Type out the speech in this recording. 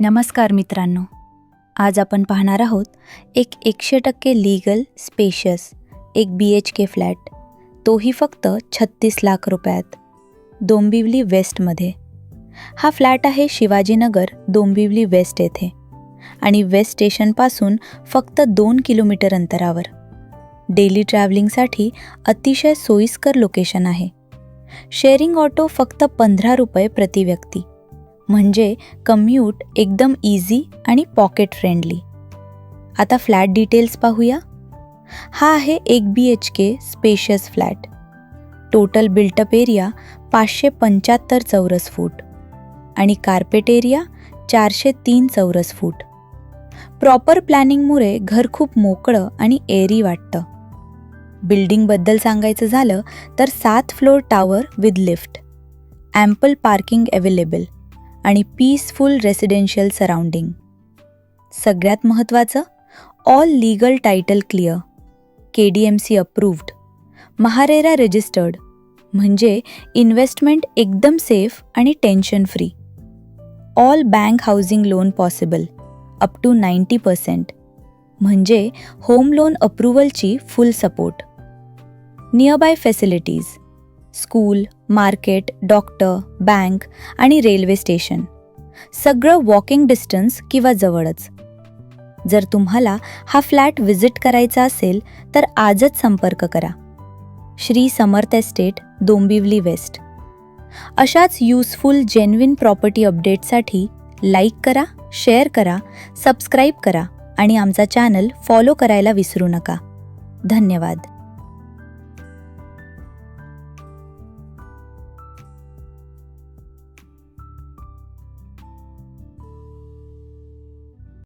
नमस्कार मित्रांनो. आज आपण पाहणार आहोत एक एकशे टक्के लीगल स्पेशस एक बी एच के फ्लॅट तोही फक्त छत्तीस लाख रुपयात. डोंबिवली वेस्टमध्ये. हा फ्लॅट आहे शिवाजीनगर डोंबिवली वेस्ट येथे. आणि वेस्ट स्टेशनपासून फक्त दोन किलोमीटर अंतरावर. डेली ट्रॅव्हलिंगसाठी अतिशय सोयीस्कर लोकेशन आहे. शेअरिंग ऑटो फक्त पंधरा रुपये प्रति व्यक्ती. म्हणजे कम्यूट एकदम इझी आणि पॉकेट फ्रेंडली आता फ्लॅट डिटेल्स पाहूया. हा आहे एक B H K spacious flat total built up area पाचशे पंच्याहत्तर चौरस फूट आणि कार्पेट एरिया चारशे तीन चौरस फूट. प्रॉपर प्लॅनिंगमुळे घर खूप मोकळं आणि एअरी वाटतं. बिल्डिंगबद्दल सांगायचं झालं तर सात floor tower with lift ample parking available आणि पीसफुल रेसिडेन्शियल सराउंडिंग सगळ्यात महत्त्वाचं all legal title clear K D M C approved MahaRERA registered म्हणजे इन्व्हेस्टमेंट एकदम सेफ आणि tension free all bank housing loan possible up to ninety percent म्हणजे home loan अप्रुव्हलची full support nearby facilities school market doctor bank आणि railway station. सगळं walking distance किंवा जवळच. जर तुम्हाला हा फ्लॅट व्हिजिट करायचा असेल तर आजच संपर्क करा. Shri Samarth estate Dombivli west. अशाच यूजफुल जेन्युन प्रॉपर्टी अपडेटसाठी लाईक करा शेअर करा सबस्क्राईब करा आणि आमचा चॅनल फॉलो करायला विसरू नका. धन्यवाद.